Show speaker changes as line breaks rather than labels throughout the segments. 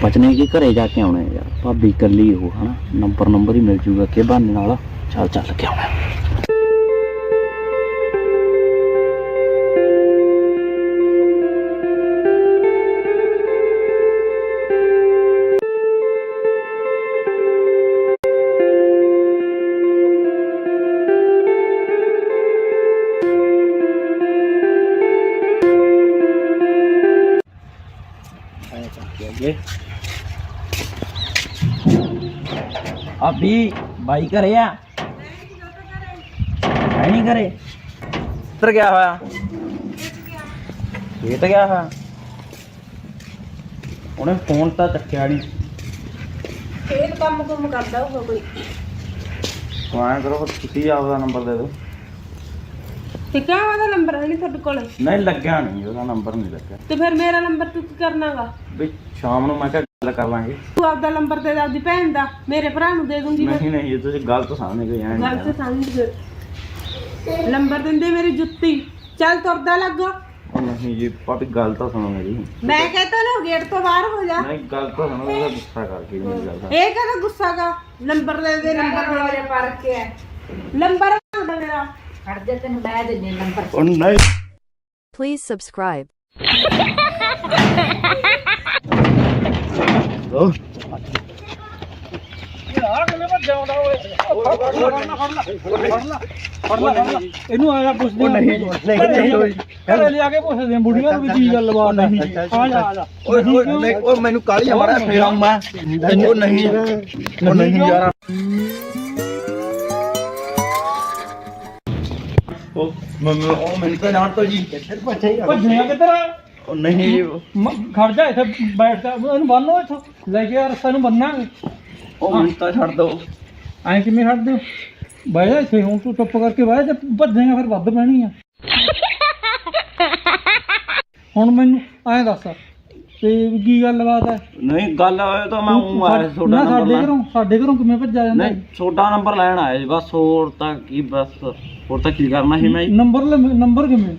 ਬਚਨੇ ਕੀ ਘਰੇ ਜਾ ਕੇ ਆਉਣਾ ਯਾਰ। ਭਾਬੀ ਇਕੱਲੀ ਉਹ ਹਨਾ? ਨੰਬਰ ਨੰਬਰ ਹੀ ਮਿਲ ਜੂਗਾ, ਕਿ ਬਹਾਨੇ ਨਾਲ? ਚੱਲ ਚੱਲ ਕੇ ਆਉਣਾ। ਅਭੀ ਬਾਈ ਘਰੇ ਆ? ਹੈ ਨਹੀਂ ਘਰੇ? ਕਿੱਧਰ ਗਿਆ ਹੋਇਆ? ਇਹ ਤਾਂ ਗਿਆ ਹੋਇਆ? ਉਹਨੇ ਫੋਨ ਤਾਂ ਚੱਕਿਆ ਨਹੀਂ
ਫੇਰ ਕੰਮ ਕੁਮ ਕਰਦਾ ਹੋਊਗਾ ਕੋਈ।
ਐਂ ਕਰੋ ਤੁਸੀਂ ਆਪਦਾ ਨੰਬਰ ਦੇ ਦਿਓ।
ਤੇ ਕਿਆ ਉਹਦਾ ਨੰਬਰ ਹੈ ਨਹੀਂ ਤੁਹਾਡੇ ਕੋਲ?
ਨਹੀਂ ਲੱਗਿਆ ਨਹੀਂ ਉਹਦਾ ਨੰਬਰ ਨਹੀਂ ਲੱਗਿਆ।
ਤੇ ਫਿਰ ਮੇਰਾ ਨੰਬਰ ਤੂੰ ਕੀ ਕਰਨਾਗਾ?
ਵੀ ਸ਼ਾਮ ਨੂੰ ਮੈਂ ਕਿਹਾ ਗੱਲ ਕਰ ਲਾਂਗੇ।
ਤੂੰ ਆਪਦਾ ਨੰਬਰ ਦੇ ਦੇ ਆਪਦੀ ਭੈਣ ਦਾ ਮੇਰੇ ਭਰਾ ਨੂੰ ਦੇ ਦੂੰਗੀ ਮੈਂ।
ਨਹੀਂ ਨਹੀਂ ਇਹ ਤੁਸੀਂ ਗਲਤ ਸਮਝ ਗਏ ਐਂ
ਗੱਲ
ਨਹੀਂ
ਤੇ ਸਮਝ ਗਏ ਨੰਬਰ ਦਿੰਦੇ ਮੇਰੀ ਜੁੱਤੀ। ਚੱਲ ਤੁਰਦਾ ਲੱਗ।
ਉਹ ਨਹੀਂ ਜੀ ਪਾਪੀ ਗੱਲ ਤਾਂ ਸੁਣੋ ਮੇਰੀ।
ਮੈਂ ਕਹਤਾ ਨਾ ਗੇਟ ਤੋਂ ਬਾਹਰ ਹੋ ਜਾ।
ਨਹੀਂ ਗੱਲ ਤਾਂ ਸੁਣੋ ਉਹਦਾ ਗੁੱਸਾ ਕਰਕੇ ਮੇਰੀ ਗੱਲ ਦਾ।
ਇਹ ਕਹਦਾ ਗੁੱਸਾ ਗਾ? ਨੰਬਰ ਦੇ ਦੇ ਨੰਬਰ ਦੇ
ਪਰ ਕੇ
ਨੰਬਰ ਆਉਂਦਾ ਮੇਰਾ।
ਖੜ ਜਾ ਤੈਨੂੰ ਲੈ ਦਿੰਦੇ ਨੰਬਰ।
ਉਹ ਨਹੀਂ।
Please subscribe.
ਉਹ
ਇਹਨੂੰ ਆਇਆ ਪੁੱਛਦੇ ਨਹੀਂ ਨਹੀਂ ਘਰੇ ਲਿਆ ਕੇ ਪੁੱਛਦੇ ਆ ਬੁੜੀਆਂ ਨੂੰ ਵੀ ਕੀ ਗੱਲ ਬਾਤ ਨਹੀਂ ਆ ਜਾ ਆ ਜਾ
ਓਏ ਓਏ ਨਹੀਂ ਉਹ ਮੈਨੂੰ ਕਾਲੀ ਮਾਰਿਆ ਫੇਰ ਆਉਂ ਮੈਂ ਉਹ ਨਹੀਂ ਉਹ ਨਹੀਂ ਯਾਰ ਉਹ ਮੈਨੂੰ ਉਹ ਮੈਨੂੰ ਤਾਂ ਜਾਣ ਤੋਂ ਜੀ
ਭੱਜਿਆ ਕਿੱਧਰ ਆ?
ਉਹ ਨਹੀਂ।
ਮ- ਖੜ ਜਾ ਇੱਥੇ ਬੈਠ ਜਾ। ਇਹਨੂੰ ਬੰਨੋ ਇੱਥੋਂ। ਲੈ ਕੇ ਆ ਰਸਤਾ ਨੂੰ ਬੰਨਾਂਗੇ।
ਉਹ ਮੈਨੂੰ ਤਾਂ ਛੱਡ ਦੋ।
ਐਂ ਕਿਵੇਂ ਛੱਡ ਦਿਓ? ਬਹਿ ਜਾ ਇੱਥੇ ਹੁਣ ਤੂੰ ਚੁੱਪ ਕਰਕੇ ਬਹਿ ਜਾ ਭੱਜੇਗਾ ਫਿਰ ਵੱਧ ਪੈਣੀ ਆ। ਹੁਣ ਮੈਨੂੰ ਐਂ ਦੱਸ ਤੇ ਕੀ ਗੱਲਬਾਤ ਹੈ
ਨਹੀਂ ਗੱਲ ਹੋਏ ਤਾਂ ਮੈਂ ਉਹ ਆਇਆ
ਸਾ-
ਤੁਹਾਡਾ
ਨਾ
ਨੰਬਰ
ਸਾਡੇ ਘਰੋਂ ਸਾਡੇ ਘਰੋਂ ਕਿਵੇਂ ਭੱਜਿਆ ਜਾਂਦਾ?
ਨਹੀਂ ਤੁਹਾਡਾ ਨੰਬਰ ਲੈਣ ਆਇਆ ਬਸ ਹੋਰ ਤਾਂ ਕੀ ਬਸ ਹੋਰ ਤਾਂ ਕੀ ਕਰਨਾ ਸੀ ਮੈਂ ਜੀ?
ਨੰਬਰ ਲੈ- ਨੰਬਰ ਕਿਵੇਂ?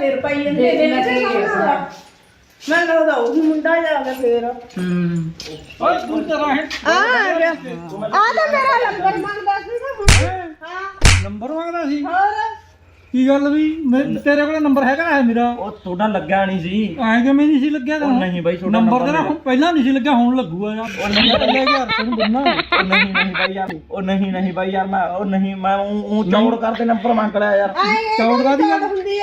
ਥੋੜਾ ਜਿਹਾ ਫੇਰ ਪਾਈ ਜਾਂਦੇ ਮੈਂ ਲੱਗਦਾ ਉਹ ਵੀ ਮੁੰਡਾ ਜਾਗਾ ਫੇਰ।
ਓਏ ਤੂੰ ਤੇਰਾ ਹੈ
ਆ ਆ ਗਿਆ। ਆ ਤਾਂ ਮੇਰਾ ਨੰਬਰ ਮੰਗਦਾ ਸੀ ਨਾ ਹੁਣ। ਹਾਂ?
ਨੰਬਰ ਮੰਗਦਾ ਸੀ।
ਹੋਰ?
ਕੀ ਗੱਲ ਵੀ? ਮੈਂ- ਤੇਰੇ ਕੋਲ ਨੰਬਰ ਹੈਗਾ ਹੈ ਮੇਰਾ?
ਉਹ ਤੁਹਾਡਾ ਲੱਗਿਆ ਨਹੀਂ ਸੀ
ਐਂ ਕਿਵੇਂ ਨਹੀਂ ਸੀ ਲੱਗਿਆ
ਉਹ ਨਹੀਂ ਬਾਈ ਤੁਹਾਡਾ
ਨੰਬਰ ਹੁਣ ਪਹਿਲਾਂ ਨਹੀਂ ਸੀ ਲੱਗਿਆ ਹੁਣ ਲੱਗੂਗਾ ਯਾਰ। ਉਹ ਨਹੀਂ ਯਾਰ ਤੈਨੂੰ ਬੰਨਾ
ਉਹ ਨਹੀਂ ਨਹੀਂ ਬਾਈ ਯਾਰ। ਉਹ ਨਹੀਂ ਨਹੀਂ ਬਾਈ ਯਾਰ ਮੈਂ ਉਹ ਨਹੀਂ ਮੈਂ ਉਹ ਚੌੜ ਕਰਕੇ ਨੰਬਰ ਮੰਗ ਲਿਆ ਯਾਰ।
ਚੌੜ ਕਾਦੀ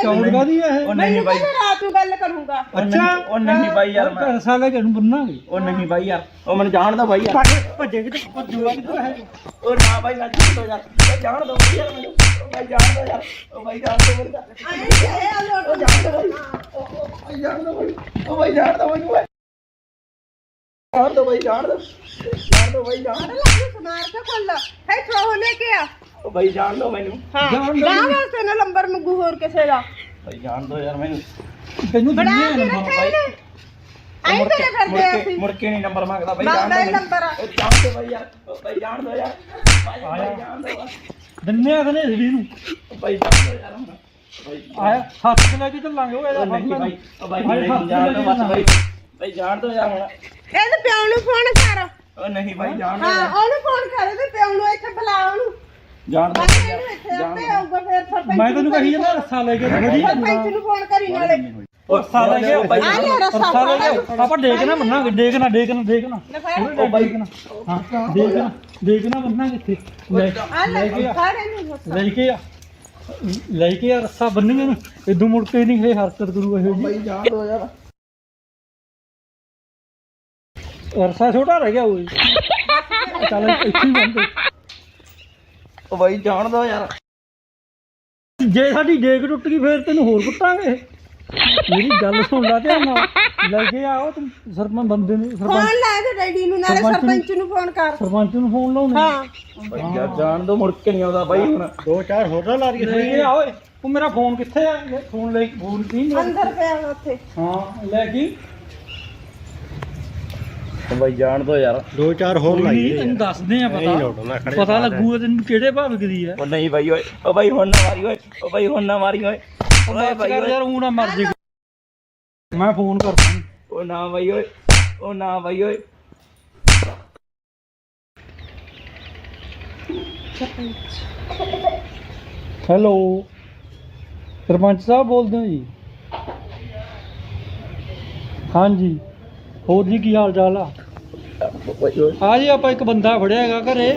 ਚੌੜ ਕਾਦੀ ਹੈ
ਉਹ ਨਹੀਂ ਬਾਈ।
ਮੈਂ ਰਾਤ ਨੂੰ ਗੱਲ ਕਰੂੰਗਾ।
ਉਹ ਨਹੀਂ ਉਹ ਨਹੀਂ ਬਾਈ ਯਾਰ ਮੈਂ
ਪੈਸਾ ਲੈ ਕੇ ਇਹਨੂੰ ਬੰਨਾਂਗੇ।
ਉਹ ਨਹੀਂ ਬਾਈ ਯਾਰ। ਉਹ ਮੈਨੂੰ ਜਾਣਦਾ ਬਾਈ ਯਾਰ।
ਭੱਜੇ ਕਿਤੇ ਭੱਜੂਗਾ ਕਿੱਧਰ ਹੈ।
ਉਹ ਨਾ ਬਾਈ ਜਾਣ ਦੋ ਯਾਰ। ਉਹ ਜਾਣ ਦੋ ਬਾਈ ਯਾਰ ਮੈਨੂੰ। ਉਹ ਬਾਈ ਜਾਣ ਦੋ ਯਾਰ। ਉਹ ਬਾਈ ਜਾਣ ਦੋ ਮੈਨੂੰ ਉਹ ਜਾਣ ਦੋ ਬਾਈ ਉਹ ਉਹ ਬਾਈ ਜਾਣ ਦੋ ਬਾਈ ਉਹ ਬਾਈ ਜਾਣ ਦੋ ਮੈਨੂੰ। ਜਾਣ ਦੋ ਬਾਈ ਜਾਣ ਦੋ ਜਾਣ ਦੋ ਬਾਈ ਜਾਣ
ਸੁਨਾਰ ਕੇ ਖੋਲ ਹੈ ਥੋ ਲੈ ਕੇ ਆ
ਉਹ ਬਾਈ ਜਾਣ ਦੋ ਮੈਨੂੰ
ਵਾਸਤੇ ਨਾ ਨੰਬਰ ਮੰਗੂ ਹੋਰ ਕਿਸੇ ਦਾ
ਬਾਈ ਜਾਣ ਦੋ ਯਾਰ ਮੈਨੂੰ
ਤੈਨੂੰ ਦਿੰਨੇ
ਕੇ
ਆ ਨੰਬਰ
ਰੱਖਿਆ ਇਹਨੇ ਆਈ
ਮੁੜ
ਤੇਰੇ
ਕੇ-
ਫਿਰਦੇ
ਮੁੜ ਕੇ-
ਅਸੀਂ
ਮੁੜ ਕੇ ਨਹੀਂ ਨੰਬਰ ਮੰਗਦਾ ਬਾਈ
ਮੰਗਦਾ
ਜਾਣ
ਹੀ
ਦੋ
ਨੰਬਰ ਆ।
ਉਹ ਜਾਣ ਦੋ ਬਾਈ ਯਾਰ ਉਹ ਬਾਈ ਜਾਣ ਦੋ ਯਾਰ ਬਾਈ ਬਾਈ ਜਾਣ ਦੋ
ਦਿੰਨੇ ਆ ਕਨੇ ਸਰੀ ਨੂੰ
ਉਹ ਬਾਈ ਜਾਣ ਦੋ ਯਾਰ ਹੁਣ। ਬਾਈ
ਆਇਆ ਹੱਥ ਤੇ ਲੈ ਕੇ ਚੱਲਾਂਗੇ ਉਹ ਇਹਦਾ
ਉਹ
ਫੜ
ਨਹੀਂ
ਲੈ
ਬਾਈ ਉਹ ਬਾਈ ਨਹੀਂ ਜਾਣ ਦੋ ਬਸ ਦੋ ਯਾਰ ਹੁਣ।
ਇਹਦੇ ਪਿਓ ਨੂੰ ਫੋਨ ਕਰ।
ਉਹ ਨਹੀਂ ਬਾਈ ਜਾਣ ਦੋ।
ਹਾਂ। ਉਹਨੂੰ ਫੋਨ ਕਰ ਇਹਦੇ ਪਿਓ ਨੂੰ ਇੱਥੇ ਬੁਲਾ ਉਹਨੂੰ।
ਜਾਣ ਦੋ।
ਬਾਕੀ ਇਹਨੂੰ ਇੱਥੇ ਆਪੇ ਆਊਗਾ ਫਿਰ ਸਰਪੰਚ
ਮੈਂ ਤੈਨੂੰ ਕਹੀ ਜਾਂਦਾ ਰੱਸਾ ਲੈ ਕੇ ਖੜੀ
ਸਰਪੰਚ ਨੂੰ ਫੋਨ ਕਰੀ ਨਾਲੇ।
ਉਹ
ਰੱਸਾ ਲੈ ਕੇ
ਬਾਈ
ਆ ਲੈ ਰਸਾ
ਰੱਸਾ ਲੈ ਕੇ ਆਪਾਂ ਡੇਕਣਾ ਬੰਨਾਂਗੇ ਡੇਕਣਾ ਡੇਕਣਾ ਡੇਕਣਾ
ਉਹ ਬਾਈ
ਹਾਂ ਦੇਖਣਾ ਦੇਖਣਾ ਬੰਨਾ ਕਿੱਥੇ। ਲੈ
ਆ ਲੈ
ਲੈ ਆ।
ਸਾਰੇ ਨੂੰ
ਲੈ ਕੇ ਆ। ਲੈ ਕੇ ਆ ਰੱਸਾ ਬੰਨੀਏ ਨੂੰ। ਇਦੋਂ ਮੁੜ ਕੇ ਨਹੀਂ ਇਹ ਹਰਕਤ ਕਰੂ ਇਹੋ ਜੀ
ਬਾਈ ਜਾਣ ਦੋ ਯਾਰ।
ਰੱਸਾ ਛੋਟਾ ਰਹਿ ਗਿਆ ਓਏ। ਚੱਲ ਇੱਥੇ ਹੀ ਬੰਦ।
ਉਹ ਬਾਈ ਜਾਣ ਦੋ ਯਾਰ।
ਜੇ ਸਾਡੀ ਡੇਕ ਟੁੱਟ ਗਈ ਫੇਰ ਤੈਨੂੰ ਹੋਰ ਕੁੱਟਾਂਗੇ। ਮੇਰੀ ਗੱਲ ਸੁਣ ਲੈ ਧਿਆਨ ਨਾਲ ਲੈ ਕੇ ਆਓ ਤੂੰ ਸਰਪੰਚ ਬੰਦੇ ਨੂੰ
ਫੋਨ
ਸਰਪੰਚ
ਲਾ ਦੇ ਡੈਡੀ ਨੂੰ ਨਾਲੇ
ਸਰਪੰਚ ਨੂੰ-
ਸਰਪੰਚ ਨੂੰ ਫੋਨ ਕਰ।
ਸਰਪੰਚ ਨੂੰ ਫੋਨ ਲਾਉਣੇ।
ਹਾਂ।
ਬਾਈ ਯਾਰ ਜਾਣ ਦੋ ਮੁੜ ਕੇ ਨਹੀਂ ਆਉਂਦਾ ਬਾਈ ਹੁਣ।
ਦੋ ਚਾਰ ਹੋਟਲ ਲਾ ਲੈ ਕੇ ਆ ਓਏ ਉਹ ਮੇਰਾ ਫੋਨ ਕਿੱਥੇ ਆ? ਲੈ ਫੋਨ ਲੈ ਫੋਨ ਨਹੀਂ ਮੇਰਾ
ਅੰਦਰ ਪਿਆ ਵਾ ਉੱਥੇ।
ਹਾਂ ਲੈ ਕੇ।
ਉਹ ਬਾਈ ਜਾਣ ਦੋ ਯਾਰ।
ਦੋ ਚਾਰ ਹੋਰ ਲਾਈਏ ਤੈਨੂੰ ਦੱਸਦੇ ਆ ਪਤਾ। ਪਤਾ ਲੱਗੂਗਾ ਤੈਨੂੰ ਕਿਹੜੇ ਭਾਵ ਦੀ ਆ।
ਉਹ ਨਹੀਂ ਬਾਈ ਓਏ ਉਹ ਬਾਈ ਹੁਣ ਨਾ ਮਾਰੀ ਓਏ। ਉਹ ਬਾਈ ਹੁਣ ਨਾ ਮਾਰੀ ਓਏ। ਓਏ ਬਾਈ
ਯਾਰ ਊਂ ਨਾ ਮਰ ਜੇ ਮੈਂ ਫੋਨ ਕਰਦਾ।
ਉਹ ਨਾ ਬਾਈ ਓਏ। ਉਹ ਨਾ ਬਾਈ ਓਏ।
ਹੈਲੋ। ਸਰਪੰਚ ਸਾਹਿਬ ਬੋਲਦੇ ਹੋ ਜੀ? ਹਾਂਜੀ। ਹੋਰ ਜੀ ਕੀ ਹਾਲ ਚਾਲ ਆ? ਆ ਜੀ ਆਪਾਂ ਇੱਕ ਬੰਦਾ ਫੜਿਆ ਹੈਗਾ ਘਰੇ।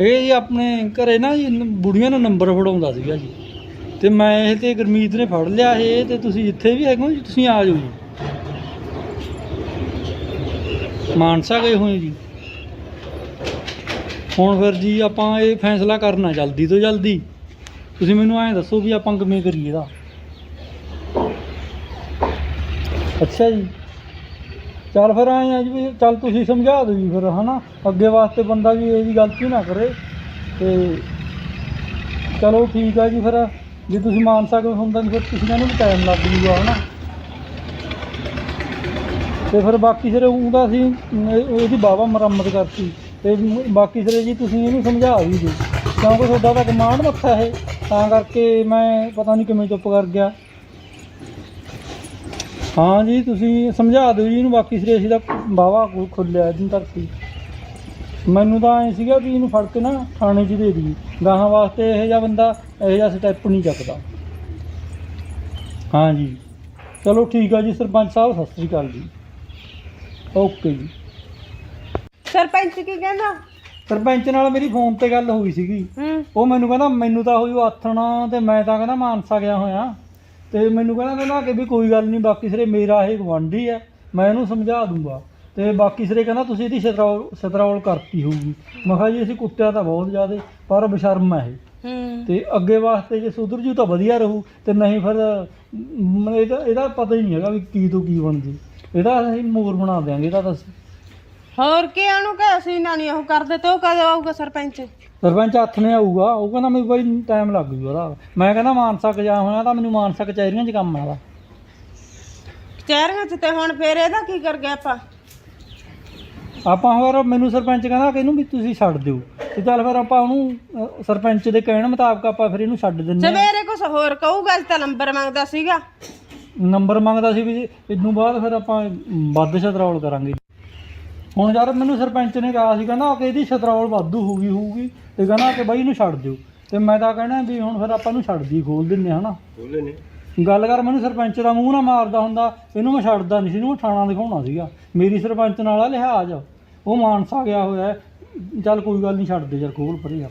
ਇਹ ਜੀ ਆਪਣੇ ਘਰੇ ਨਾ ਜੀ ਬੁੜੀਆਂ ਨੂੰ ਨੰਬਰ ਫੜਾਉਂਦਾ ਸੀਗਾ ਜੀ। ਤੇ ਮੈਂ ਇਹ ਤੇ ਗੁਰਮੀਤ ਨੇ ਫੜ ਲਿਆ ਇਹ ਤੇ ਤੁਸੀਂ ਜਿੱਥੇ ਵੀ ਹੈਗੇ ਹੋ ਜੀ? ਤੁਸੀਂ ਆ ਜਾਓ ਜੀ। ਮਾਨਸਾ ਗਏ ਹੋਏ ਜੀ। ਹੁਣ ਫਿਰ ਜੀ ਆਪਾਂ ਇਹ ਫੈਸਲਾ ਕਰਨਾ ਜਲਦੀ ਤੋਂ ਜਲਦੀ। ਤੁਸੀਂ ਮੈਨੂੰ ਐਂ ਦੱਸੋ ਵੀ ਆਪਾਂ ਕਿਵੇਂ ਕਰੀਏ ਇਹਦਾ। ਅੱਛਾ ਜੀ। ਚੱਲ ਫਿਰ ਆਏ ਆ ਜੀ ਚੱਲ ਤੁਸੀਂ ਸਮਝਾ ਦਿਓ ਜੀ ਫਿਰ, ਹਨਾ? ਅੱਗੇ ਵਾਸਤੇ ਬੰਦਾ ਵੀ ਇਹ ਜੀ ਗਲਤੀ ਨਾ ਕਰੇ ਤੇ ਚਲੋ ਠੀਕ ਆ ਜੀ ਫਿਰ। ਜੇ ਤੁਸੀਂ ਮਾਨਸਾ ਕੋਲ ਹੁੰਦਾ ਨਹੀਂ ਫਿਰ ਤੁਸੀਂ ਨੂੰ ਵੀ ਟਾਈਮ ਲੱਗ ਜੂਗਾ, ਹਨਾ? ਤੇ ਫਿਰ ਬਾਕੀ ਸਿਰੇ ਉਹਦਾ ਅਸੀਂ ਇਹ- ਇਹਦੀ ਬਾਵਾ ਮੁਰੰਮਤ ਕਰਤੀ। ਤੇ ਬਾਕੀ ਸਿਰੇ ਜੀ ਤੁਸੀਂ ਇਹਨੂੰ ਸਮਝਾ ਵੀ ਦਿਓ। ਕਿਉਂਕਿ ਤੁਹਾਡਾ ਤਾਂ ਕਮਾਂਡ ਮੱਥਾ ਇਹ ਤਾਂ ਕਰਕੇ ਮੈਂ ਪਤਾ ਨਹੀਂ ਕਿਵੇਂ ਚੁੱਪ ਕਰ ਗਿਆ। ਹਾਂ ਜੀ, ਤੁਸੀਂ ਸਮਝਾ ਦਿਓ ਜੀ ਇਹਨੂੰ, ਬਾਕੀ ਸਿਰੇ ਅਸੀਂ ਤਾਂ ਬਾਵਾ ਖੁੱਲਿਆ ਇਹਦੀ ਧਰਤੀ। ਮੈਨੂੰ ਤਾਂ ਐ ਸੀਗਾ ਵੀ ਇਹਨੂੰ ਫੜ ਕੇ ਨਾ ਥਾਣੇ 'ਚ ਦੇ ਦਈਏ। ਗਾਹਾਂ ਵਾਸਤੇ ਇਹੋ ਜਿਹਾ ਬੰਦਾ ਇਹੋ ਜਿਹਾ ਸਟੈਪ ਨਹੀਂ ਚੱਕਦਾ। ਹਾਂ ਜੀ। ਚਲੋ ਠੀਕ ਆ ਜੀ ਸਰਪੰਚ ਸਾਹਿਬ ਸਤਿ ਸ੍ਰੀ ਅਕਾਲ ਜੀ। ਓਕੇ ਜੀ।
ਸਰਪੰਚ ਕੀ ਕਹਿੰਦਾ?
ਸਰਪੰਚ ਨਾਲ ਮੇਰੀ ਫੋਨ ਤੇ ਗੱਲ ਹੋਈ ਸੀਗੀ।
ਹੂੰ।
ਉਹ ਮੈਨੂੰ ਕਹਿੰਦਾ ਮੈਨੂੰ ਤਾਂ ਹੋਈ ਉਹ ਆਥਣਾ ਤੇ ਮੈਂ ਤਾਂ ਕਹਿੰਦਾ ਮਾਨਸਾ ਗਿਆ ਹੋਇਆ। ਤੇ ਮੈਨੂੰ ਕਹਿੰਦਾ ਕਹਿੰਦਾ ਕਿ ਵੀ ਕੋਈ ਗੱਲ ਨਹੀਂ ਬਾਕੀ ਸਿਰੇ ਮੇਰਾ ਇਹ ਗਵਾਂਢੀ ਹੈ ਮੈਂ ਇਹਨੂੰ ਸਮਝਾ ਦੂੰਗਾ। ਤੇ ਬਾਕੀ ਸਿਰੇ ਕਹਿੰਦਾ ਤੁਸੀਂ ਇਹਦੀ ਸਤਰੌਲ ਸਤਰੌਲ ਕਰਤੀ ਹੋਊਗੀ। ਮੈਂ ਕਿਹਾ ਜੀ ਅਸੀਂ ਕੁੱਟਿਆ ਤਾਂ ਬਹੁਤ ਜ਼ਿਆਦੇ ਪਰ ਬਸ਼ਰਮ ਹੈ ਇਹ।
ਹੂੰ।
ਤੇ ਅੱਗੇ ਵਾਸਤੇ ਜੇ ਸੁਧਰ ਜੂ ਤਾਂ ਵਧੀਆ ਰਹੂ ਤੇ ਨਹੀਂ ਫਿਰ ਮ, ਇਹਦਾ ਇਹਦਾ ਪਤਾ ਹੀ ਨਹੀਂ ਹੈਗਾ ਵੀ ਕੀ ਤੋਂ ਕੀ ਬਣ ਜੂ ਇਹਦਾ ਅਸੀਂ ਮੋਰ ਬਣਾ ਦਿਆਂਗੇ ਇਹਦਾ ਤਾਂ ਅਸੀਂ।
ਹੋਰ ਕੀ ਉਹਨੂੰ ਕਹੇ ਅਸੀਂ ਨਾ ਨਹੀਂ ਉਹ ਕਰਦੇ ਤੇ ਉਹ ਕਦੋਂ ਆਊਗਾ ਸਰਪੰਚ?
ਸਰਪੰਚ ਹੱਥ ਨੇ ਆਊਗਾ ਉਹ ਕਹਿੰਦਾ ਮੈਨੂੰ ਬਾਈ ਟਾਈਮ ਲੱਗ ਜੂ ਉਹਦਾ। ਮੈਂ ਕਹਿੰਦਾ ਮਾਨਸਾ ਜਾ ਹੋਇਆ ਤਾਂ ਮੈਨੂੰ ਮਾਨਸਾ ਕਚਹਿਰੀਆਂ 'ਚ ਕੰਮ ਆਦਾ
ਕਚਹਿਰੀਆਂ ਚ ਤੇ ਹੁਣ ਫੇਰ ਇਹਦਾ ਕੀ ਕਰ ਗਿਆ ਆਪਾਂ?
ਆਪਾਂ ਹੋਰ ਮੈਨੂੰ ਸਰਪੰਚ ਕਹਿੰਦਾ ਕਿ ਇਹਨੂੰ ਵੀ ਤੁਸੀਂ ਛੱਡ ਦਿਓ। ਤੇ ਚੱਲ ਫਿਰ ਆਪਾਂ ਉਹਨੂੰ ਅਹ, ਸਰਪੰਚ ਦੇ ਕਹਿਣ ਮੁਤਾਬਕ ਆਪਾਂ ਫਿਰ ਇਹਨੂੰ ਛੱਡ ਦਿੰਨੇ ਆ
ਸਵੇਰੇ ਕੁਛ ਹੋਰ ਕਹੂਗਾ ਤਾਂ ਨੰਬਰ ਮੰਗਦਾ ਸੀਗਾ।
ਨੰਬਰ ਮੰਗਦਾ ਸੀ ਵੀ ਇਦੋਂ ਬਾਅਦ ਫਿਰ ਆਪਾਂ ਵੱਧ ਛਤਰੌਲ ਕਰਾਂਗੇ। ਹੁਣ ਯਾਰ ਮੈਨੂੰ ਸਰਪੰਚ ਨੇ ਕਿਹਾ ਸੀ ਕਹਿੰਦਾ ਕਿ ਇਹਦੀ ਛਤਰੌਲ ਵਾਧੂ ਹੋਊਗੀ ਹੋਊਗੀ। ਤੇ ਕਹਿੰਦਾ ਕਿ ਬਾਈ ਇਹਨੂੰ ਛੱਡ ਦਿਓ। ਤੇ ਮੈਂ ਤਾਂ ਕਹਿਣਾ ਵੀ ਹੁਣ ਫਿਰ ਆਪਾਂ ਇਹਨੂੰ ਛੱਡਦੀ ਖੋਲ ਦਿੰਨੇ ਆ ਹਨਾ?
ਬੋਲੇ ਨੇ
ਗੱਲ ਕਰ ਮੈਨੂੰ ਸਰਪੰਚ ਦਾ ਮੂੰਹ ਨਾ ਮਾਰਦਾ ਹੁੰਦਾ। ਇਹਨੂੰ ਮੈਂ ਛੱਡਦਾ ਨਹੀਂ ਸੀ ਇਹਨੂੰ ਮੈਂ ਥਾਣਾ ਦਿਖਾਉਣਾ ਸੀਗਾ। ਮੇਰੀ ਸਰਪੰਚ ਨਾਲ ਆ ਲਿਹਾਜ਼ ਉਹ ਮਾਨਸਾ ਗਿਆ ਹੋਇਆ ਹੈ। ਚੱਲ ਕੋਈ ਗੱਲ ਨਹੀਂ ਛੱਡ ਦੇ ਯਾਰ ਖੋਲ ਪਰੇ ਯਾਰ।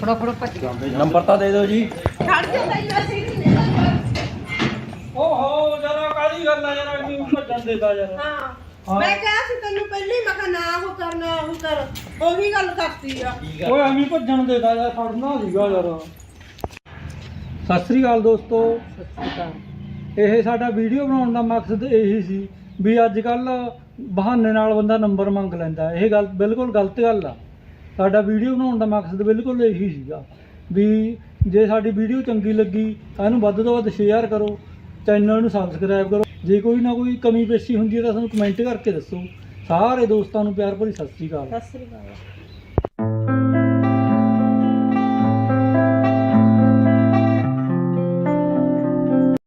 ਫੜੋ ਫੜੋ ਭੱਜ
ਨੰਬਰ ਤਾਂ ਦੇ ਦਿਓ ਜੀ।
ਛੱਡ ਦੇ ਤੈਨੂੰ ਅਸੀਂ
ਓਹੋ ਜਰਾ ਕਾਹਦੀ ਗੱਲ ਆ ਜਰਾ ਕਿਉਂ ਭੱਜਣ ਦੇਦਾ ਯਾਰ।
ਹਾਂ
ਹਾਂ।
ਮੈਂ ਕਿਹਾ ਸੀ ਤੈਨੂੰ ਪਹਿਲਾਂ ਹੀ ਮੈਂ ਕਿਹਾ ਨਾ ਉਹ ਕਰਨਾ ਉਹ ਕਰ। ਉਹੀ ਗੱਲ ਕਰਤੀ ਆ।
ਓਏ ਐਵੇਂ ਭੱਜਣ ਦੇਦਾ ਯਾਰ ਫੜਨਾ ਸੀਗਾ ਯਾਰ। ਸਤਿ ਸ੍ਰੀ ਅਕਾਲ ਦੋਸਤੋ। ਇਹ ਸਾਡਾ ਵੀਡੀਓ ਬਣਾਉਣ ਦਾ ਮਕਸਦ ਇਹੀ ਸੀ ਵੀ ਅੱਜ ਕੱਲ ਬਹਾਨੇ ਨਾਲ ਬੰਦਾ ਨੰਬਰ ਮੰਗ ਲੈਂਦਾ। ਇਹ ਗੱਲ ਬਿਲਕੁਲ ਗਲਤ ਗੱਲ ਆ। ਸਾਡਾ ਵੀਡੀਓ ਬਣਾਉਣ ਦਾ ਮਕਸਦ ਬਿਲਕੁਲ ਇਹੀ ਸੀਗਾ ਵੀ ਜੇ ਸਾਡੀ ਵੀਡੀਓ ਚੰਗੀ ਲੱਗੀ ਤਾਂ ਇਹਨੂੰ ਵੱਧ ਤੋਂ ਵੱਧ ਸ਼ੇਅਰ ਕਰੋ ਚੈਨਲ ਨੂੰ ਸਬਸਕ੍ਰਾਈਬ ਕਰੋ। ਜੇ ਕੋਈ ਨਾ ਕੋਈ ਕਮੀ ਪੇਸ਼ੀ ਹੁੰਦੀ ਹੈ ਤਾਂ ਸਾਨੂੰ ਕਮੈਂਟ ਕਰਕੇ ਦੱਸੋ। ਸਾਰੇ ਦੋਸਤਾਂ ਨੂੰ ਪਿਆਰ ਭਰੀ ਸਤਿ ਸ੍ਰੀ ਅਕਾਲ।
ਸਤਿ ਸ੍ਰੀ ਅਕਾਲ।